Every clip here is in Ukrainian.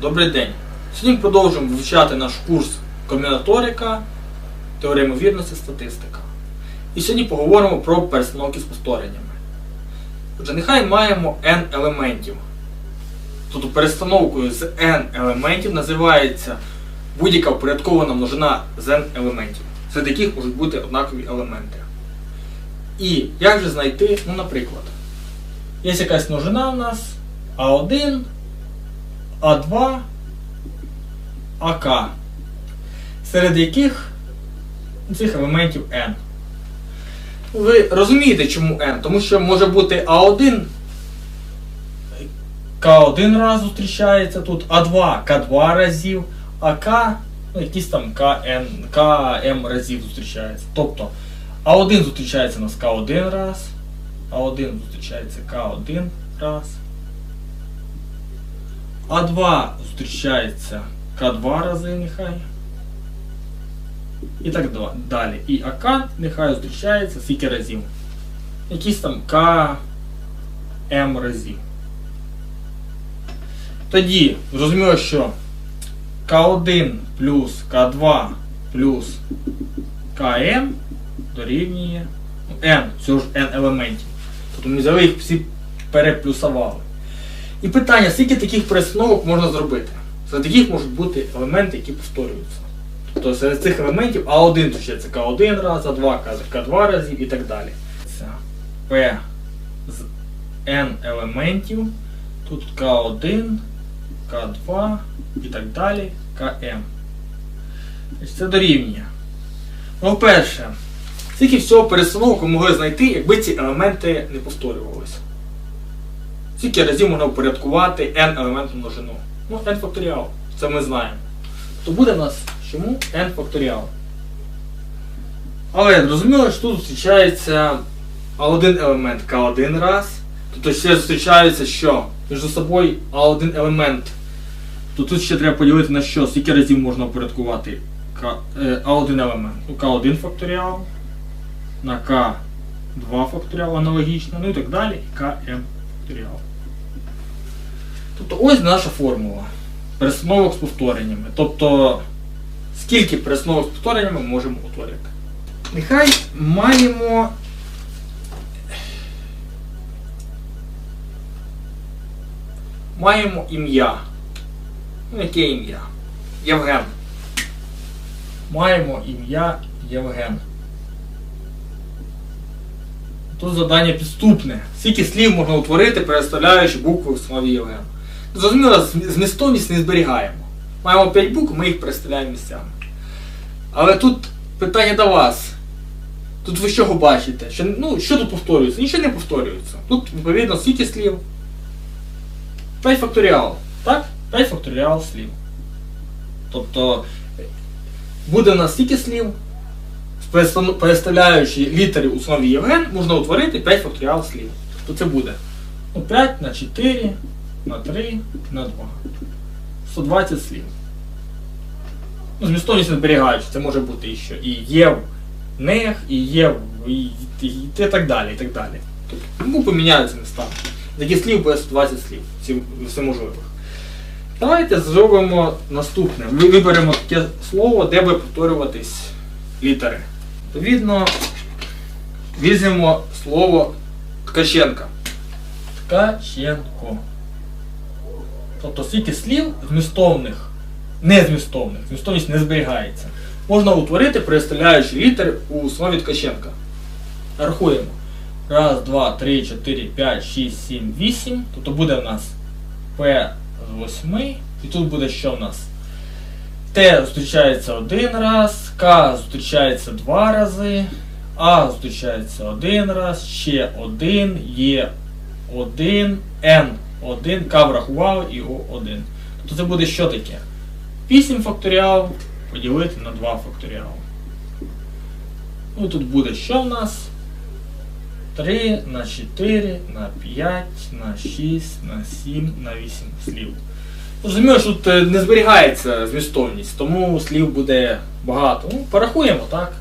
Добрий день! Сьогодні продовжуємо вивчати наш курс комбінаторика, теорія ймовірності, статистика. І сьогодні поговоримо про перестановки з повтореннями. Отже, нехай маємо n елементів. Тобто перестановкою з n елементів називається будь-яка впорядкована множина з n елементів, серед яких можуть бути однакові елементи. І як же знайти, ну, наприклад, є якась множина у нас А1, А2, АК, серед яких цих елементів n. Ви розумієте, чому n? Тому що може бути А1, К1 раз зустрічається тут, А2 К2 разів, а К, ну якісь там КН, КМ разів зустрічається. Тобто А1 зустрічається у нас К1 раз, А1 зустрічається К1 раз. А2 зустрічається К2 рази нехай. І так далі. І АК нехай зустрічається скільки разів. Якісь там КМ разів. Тоді зрозуміло, що К1 плюс К2 плюс КМ дорівнює N, цього ж N елементів. Тобто ми взяли їх всі переплюсували. І питання, скільки таких перестановок можна зробити? Серед таких можуть бути елементи, які повторюються. Тобто серед цих елементів А1 зустрічається К1 раз, А2 К2 разів і так далі. Це P з N елементів. Тут К1, К2 і так далі, КМ. Це дорівнює. Ну, перше, скільки всього перестановок ви могли знайти, якби ці елементи не повторювалися. Скільки разів можна упорядкувати n елементну множину? Ну, n факторіал. Це ми знаємо. То буде в нас чому n факторіал. Але зрозуміло, що тут зустрічається А1 елемент К1 раз. Тобто ще зустрічаються що? Між собою А1 елемент. То тут ще треба поділити на що, скільки разів можна упорядкувати е, А1 елемент. Ну, К1 факторіал, на К2 факторіал аналогічно, ну і так далі, і КМ факторіал. Тобто ось наша формула перестановок з повтореннями. Тобто, скільки перестановок з повтореннями ми можемо утворити. Нехай маємо. Маємо ім'я. Ну, яке ім'я? Євген. Маємо ім'я Євген. Тут завдання підступне. Скільки слів можна утворити, переставляючи букви в слові Євген. Зрозуміло, змістовність не зберігаємо. Маємо 5 букв, ми їх переставляємо місцями. Але тут питання до вас. Тут ви чого бачите? Що, ну, що тут повторюється? Нічого не повторюється. Тут, відповідно, скільки слів? 5 факторіал. Так? 5 факторіал слів. Тобто буде у нас стільки слів, переставляючи літери у слові Євген, можна утворити 5 факторіал слів. То це буде ну, 5 на 4, на 3, на 2. 120 слів. Ну, змістовність зберігаючи, це може бути і що і єв, нех, і єв, і, і, і, і так далі. і так далі. Тобто, ну, поміняються міста. Такі слів буде 120 слів, всі- всеможливих. Давайте зробимо наступне. Ми виберемо таке слово, де буде повторюватись літери. Відповідно, візьмемо слово Ткаченка. Ткаченко. Тобто скільки слів змістовних, незмістовних, змістовність не зберігається. Можна утворити, переставляючи літери у слові Ткаченка. Рахуємо. Раз, два, три, чотири, п'ять, шість, сім, вісім. Тобто буде в нас П з 8. І тут буде що в нас? Т зустрічається один раз, К зустрічається два рази, А зустрічається один раз, ще один, Є один, Н один, К врахували і О один. Тобто це буде що таке? 8 факторіал поділити на 2 факторіал. Ну тут буде що в нас? 3 на 4 на 5 на 6 на 7 на 8 слів. Розумію, що тут е, не зберігається змістовність, тому слів буде багато. Ну, порахуємо, так?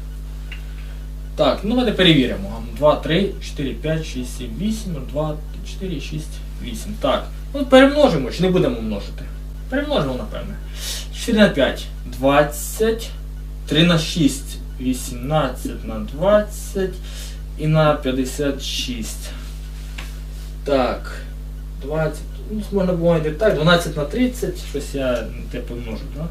Так, ну давайте перевіримо. 2, 3, 4, 5, 6, 7, 8, 2, 4, 6, 8. Так. Ну, перемножимо, чи не будемо множити. Перемножимо, напевне. 4 на 5. 20. 3 на 6. 18 на 20 і на 56. Так. 20. Ну, можна було і так. 12 на 30. Щось я те помножу, так?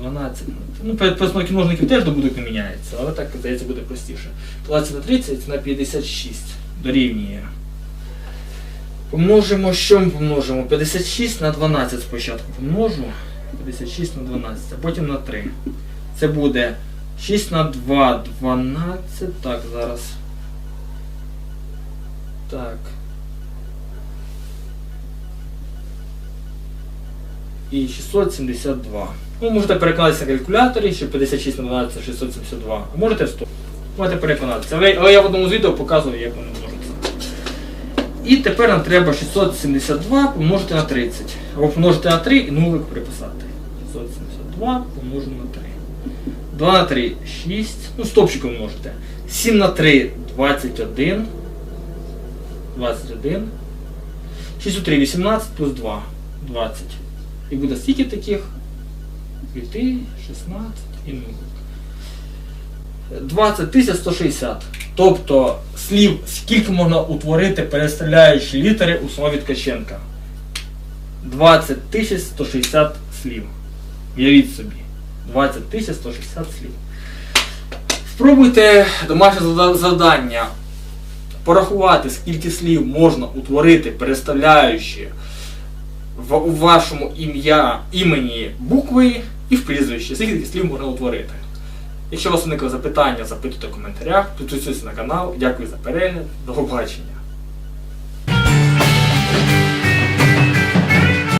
12 на Ну, перед множників теж добудуть не міняється, але так, здається, буде простіше. 20 на 30 на 56 дорівнює. Помножимо, що ми помножимо? 56 на 12 спочатку помножу. 56 на 12, а потім на 3. Це буде 6 на 2, 12. Так, зараз. Так. І 672. Ну, можете переконатися на калькуляторі, що 56 на 12 672. А можете 100. Можете переконатися. Але, я в одному з відео показую, як вони множаться. І тепер нам треба 672 помножити на 30. Або помножити на 3 і нулик приписати. 672 помножимо на 3. 2 на 3 6. Ну, стопчиком множите. 7 на 3 21. 21. 6 у 3 18 плюс 2. 20. І буде скільки таких? Квіти, 16 і 0. 20 160. Тобто слів, скільки можна утворити, перестріляючи літери у слові Ткаченка. 20 160 слів. Уявіть собі. 20 160 слів. Спробуйте домашнє завдання порахувати, скільки слів можна утворити, переставляючи в, вашому ім'я імені букви і в прізвищі. Скільки слів можна утворити. Якщо у вас виникли запитання, запитуйте в коментарях, підписуйтесь на канал. Дякую за перегляд. До побачення.